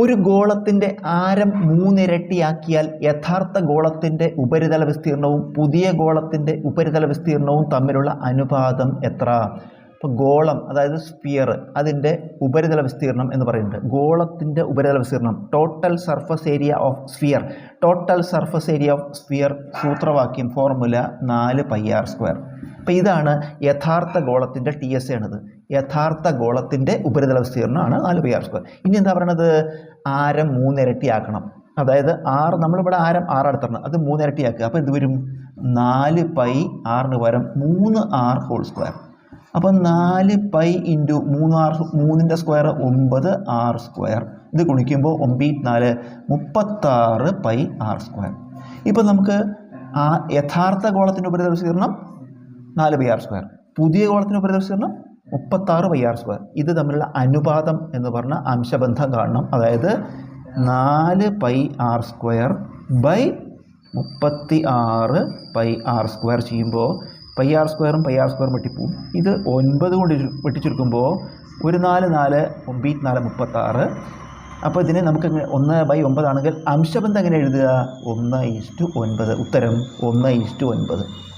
ഒരു ഗോളത്തിന്റെ ആരം മൂന്നിരട്ടിയാക്കിയാൽ യഥാർത്ഥ ഗോളത്തിന്റെ ഉപരിതല വിസ്തീർണവും പുതിയ ഗോളത്തിന്റെ ഉപരിതല വിസ്തീർണവും തമ്മിലുള്ള അനുപാതം എത്ര? അപ്പോൾ ഗോളം അതായത് സ്പിയർ അതിന്റെ ഉപരിതല വിസ്തീർണം എന്ന് പറയുന്നുണ്ട്. ഗോളത്തിന്റെ ഉപരിതല വിസ്തീർണം total surface area of sphere total surface area of sphere സൂത്രവാക്യം ഫോർമുല നാല് പൈ ആർ സ്ക്വയർ അപ്പോൾ ഇതാണ് യഥാർത്ഥ ഗോളത്തിന്റെ ടി എസ് ആണിത്. യഥാർത്ഥ ഗോളത്തിന്റെ ഉപരിതല വിസ്തീർണമാണ് നാല് പി ആർ സ്ക്വയർ ഇനി എന്താ പറയണത്? ആരം മൂന്നിരട്ടിയാക്കണം അതായത് ആറ് നമ്മളിവിടെ ആരം ആറ് എടുത്തിട്ടുണ്ട് അത് മൂന്നിരട്ടിയാക്കുക. അപ്പോൾ ഇത് വരും? നാല് പൈ ആറിന് പകരം മൂന്ന് ആർ ഹോൾ സ്ക്വയർ അപ്പോൾ നാല് പൈ ഇന്റു മൂന്ന് ആർ മൂന്നിന്റെ സ്ക്വയർ ഒമ്പത് ആർ സ്ക്വയർ ഇത് ഗുണിക്കുമ്പോൾ ഒമ്പത് നാല് മുപ്പത്താറ് പൈ ആർ സ്ക്വയർ ഇപ്പോൾ നമുക്ക് ആ യഥാർത്ഥ ഗോളത്തിന്റെ ഉപരിതല വിസ്തീർണം നാല് പൈ ആർ സ്ക്വയർ പുതിയ ഗോളത്തിന് ഉപരിതല വിസ്തീർണം മുപ്പത്താറ് പൈ ആർ സ്ക്വയർ ഇത് തമ്മിലുള്ള അനുപാതം എന്ന് പറഞ്ഞ അംശബന്ധം കാണണം. അതായത് നാല് പൈ ആർ സ്ക്വയർ ബൈ മുപ്പത്തി ആറ് പൈ ആർ സ്ക്വയർ ചെയ്യുമ്പോൾ പൈ ആർ സ്ക്വയറും പൈ ആർ സ്ക്വയറും വെട്ടിപ്പോവും. ഇത് ഒൻപത് കൊണ്ട് വെട്ടിച്ചുരുക്കുമ്പോൾ ഒരു നാല് നാല് ഒമ്പത് നാല് മുപ്പത്താറ്. അപ്പോൾ ഇതിനെ നമുക്ക് ഒന്ന് ബൈ ഒമ്പതാണെങ്കിൽ അംശബന്ധം എങ്ങനെ എഴുതുക? ഒന്ന് ഈസ്റ്റു ഒൻപത്. ഉത്തരം ഒന്ന് ഈസ്റ്റു ഒൻപത്.